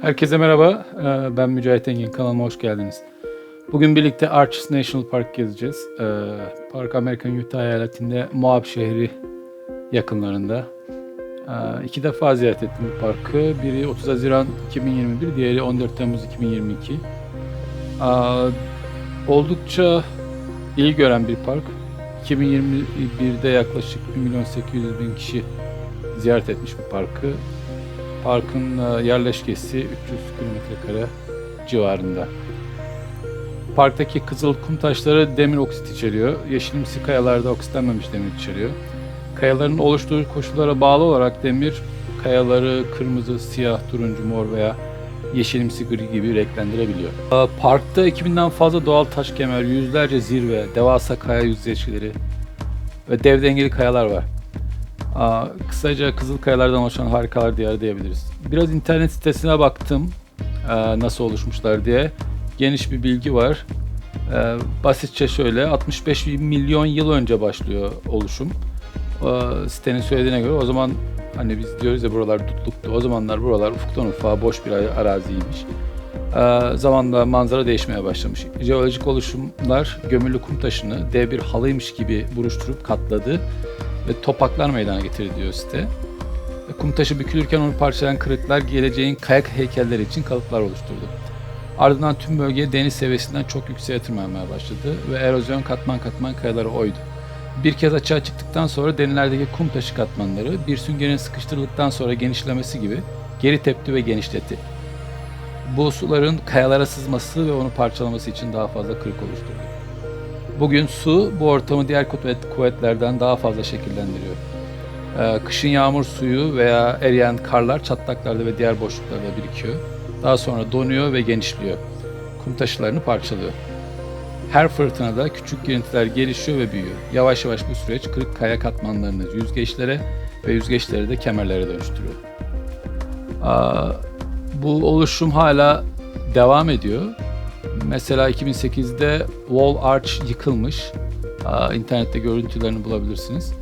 Herkese merhaba, Ee, ben Mücahit Engin, kanalıma hoş geldiniz. Bugün birlikte Arches National Park gezeceğiz. Ee, Park Amerikan Utah eyaletinde Moab şehri yakınlarında. Ee, İki defa ziyaret ettim bu parkı. Biri 30 Haziran 2021, diğeri 14 Temmuz 2022. Ee, Oldukça iyi gören bir park. 2021'de yaklaşık 1 milyon 800 bin kişi ziyaret etmiş bu parkı. Parkın e, yerleşkesi 300 kilometre kare civarında. Parktaki kızıl kum taşları demir oksit içeriyor. Yeşilimsi kayalarda oksitlenmemiş demir içeriyor. Kayaların oluşturduğu koşullara bağlı olarak demir kayaları kırmızı, siyah, turuncu, mor veya yeşilimsi gri gibi renklendirebiliyor. E, Parkta 2000'den fazla doğal taş kemer, yüzlerce zirve, devasa kaya yüzgeçleri ve dev dengeli kayalar var. Aa, kısaca Kızıl Kayalardan oluşan harikalar diyarı diyebiliriz. Biraz internet sitesine baktım ee, nasıl oluşmuşlar diye. Geniş bir bilgi var. Ee, basitçe şöyle 65 milyon yıl önce başlıyor oluşum. Ee, sitenin söylediğine göre o zaman hani biz diyoruz ya buralar dutluktu. O zamanlar buralar ufuktan ufağa boş bir araziymiş. Ee, zamanla manzara değişmeye başlamış. Jeolojik oluşumlar gömülü kum taşını dev bir halıymış gibi buruşturup katladı ve topaklar meydana getirdi diyor site. Kum taşı bükülürken onu parçalayan kırıklar geleceğin kayak heykelleri için kalıplar oluşturdu. Ardından tüm bölge deniz seviyesinden çok yükseğe tırmanmaya başladı ve erozyon katman katman kayaları oydu. Bir kez açığa çıktıktan sonra derinlerdeki kum taşı katmanları bir süngerin sıkıştırıldıktan sonra genişlemesi gibi geri tepti ve genişletti. Bu suların kayalara sızması ve onu parçalaması için daha fazla kırık oluşturdu. Bugün su bu ortamı diğer kuvvet, kuvvetlerden daha fazla şekillendiriyor. Ee, kışın yağmur suyu veya eriyen karlar çatlaklarda ve diğer boşluklarda birikiyor. Daha sonra donuyor ve genişliyor. Kum taşlarını parçalıyor. Her fırtınada küçük girintiler gelişiyor ve büyüyor. Yavaş yavaş bu süreç kırık kaya katmanlarını yüzgeçlere ve yüzgeçleri de kemerlere dönüştürüyor. Bu oluşum hala devam ediyor. Mesela 2008'de Wall Arch yıkılmış. Aa, internette görüntülerini bulabilirsiniz.